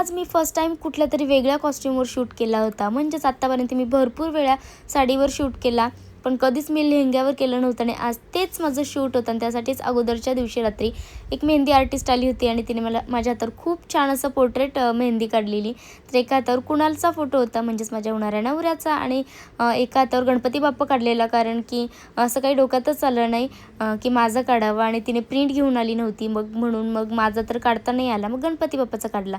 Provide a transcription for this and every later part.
आज मी first time कुठल्या तरी वेगळ्या कॉस्ट्युमवर शूट केला होता. म्हणजेच आत्तापर्यंत मी भरपूर वेळा साडीवर शूट केला. पण कधीच मी लेहंग्यावर केलं नव्हतं आणि आज तेच माझं शूट होतं आणि त्यासाठीच अगोदरच्या दिवशी रात्री एक मेहंदी आर्टिस्ट आली होती आणि तिने मला माझ्या हातावर खूप छान असं पोर्ट्रेट मेहंदी काढलेली. तर एका हातावर कुणालचा फोटो होता म्हणजेच माझ्या होणाऱ्या नवऱ्याचा आणि एका हातावर गणपती बाप्पा काढलेला कारण की असं काही डोक्यातच आलं नाही की माझं काढावं आणि तिने प्रिंट घेऊन आली नव्हती. मग म्हणून मग माझा तर काढता नाही आला. मग गणपती बाप्पाचा काढला.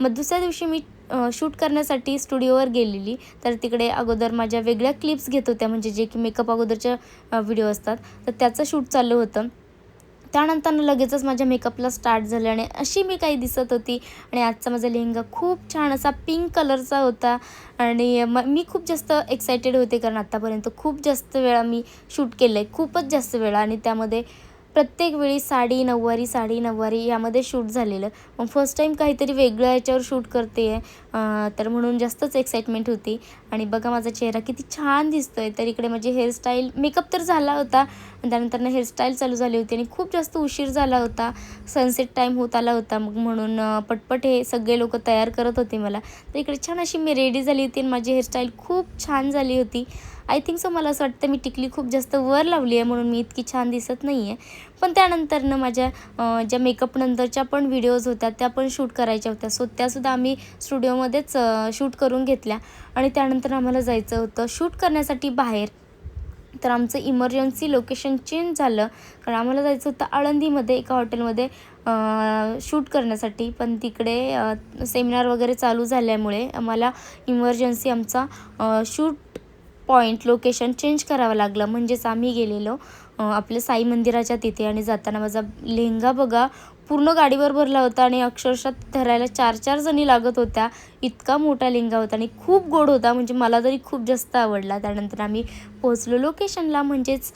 मग दुसऱ्या दिवशी मी शूट करण्यासाठी स्टुडिओवर गेलेली. तर तिकडे अगोदर माझ्या वेगळ्या क्लिप्स घेत होत्या म्हणजे जे की मेकअप अगोदरच्या व्हिडिओ असतात. तर त्याचं शूट चाललं होतं. त्यानंतर लगेचच माझ्या मेकअपला स्टार्ट झालं आणि अशी मी काही दिसत होती. आणि आजचा माझा लेहंगा खूप छान असा पिंक कलरचा होता. आणि म मी खूप जास्त एक्सायटेड होते कारण आत्तापर्यंत खूप जास्त वेळा मी शूट केलं आहे खूपच जास्त वेळा आणि त्यामध्ये प्रत्येक वेळी साडी नऊवारी साडी नऊवारी यामध्ये शूट झालेलं. मग फर्स्ट टाईम काहीतरी वेगळं याच्यावर शूट करते. आहे तर म्हणून जास्तच एक्साइटमेंट होती. आणि बघा माझा चेहरा किती छान दिसतो आहे तर इकडे माझी हेअरस्टाईल मेकअप तर झाला होता. आणि त्यानंतर हेअरस्टाईल चालू झाली होती आणि खूप जास्त उशीर झाला होता. सनसेट टाईम होत आला होता. मग म्हणून पटपट हे सगळे लोक तयार करत होते मला. तर इकडे छान अशी मी रेडी झाली होती आणि माझी हेअरस्टाईल खूप छान झाली होती. आय थिंक सो मला असं वाटतं मी टिकली खूप जास्त वर लावली आहे म्हणून मी इतकी छान दिसत नाही आहे. पण त्यानंतरनं माझ्या ज्या मेकअप नंतरच्या पण व्हिडिओज होत्या त्या पण शूट करायच्या होत्या. सो त्यासुद्धा आम्ही स्टुडिओमध्येच शूट करून घेतल्या. आणि त्यानंतर आम्हाला जायचं होतं शूट करण्यासाठी बाहेर. तर आमचं इमर्जन्सी लोकेशन चेंज झालं. कारण आम्हाला जायचं होतं आळंदीमध्ये एका हॉटेलमध्ये शूट करण्यासाठी. पण तिकडे सेमिनार वगैरे चालू झाल्यामुळे आम्हाला इमर्जन्सी आमचा शूट पॉईंट लोकेशन चेंज करावं लागलं. म्हणजेच आम्ही गेलेलो आपल्या साई मंदिराच्या तिथे आणि जाताना माझा लेहंगा बघा पूर्ण गाडीवर भरला होता आणि अक्षरशः धरायला चार चार जणी लागत होत्या. इतका मोठा लेहंगा होता आणि खूप गोड होता. म्हणजे मला तरी खूप जास्त आवडला. त्यानंतर आम्ही पोहोचलो लोकेशनला म्हणजेच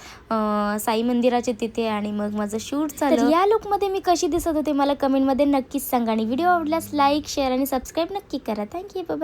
साई मंदिराच्या तिथे आणि मग माझं शूट झालं. या लुकमध्ये मी कशी दिसत होते मला कमेंटमध्ये नक्कीच सांगा. आणि व्हिडिओ आवडल्यास लाईक शेअर आणि सबस्क्राईब नक्की करा. Thank you bye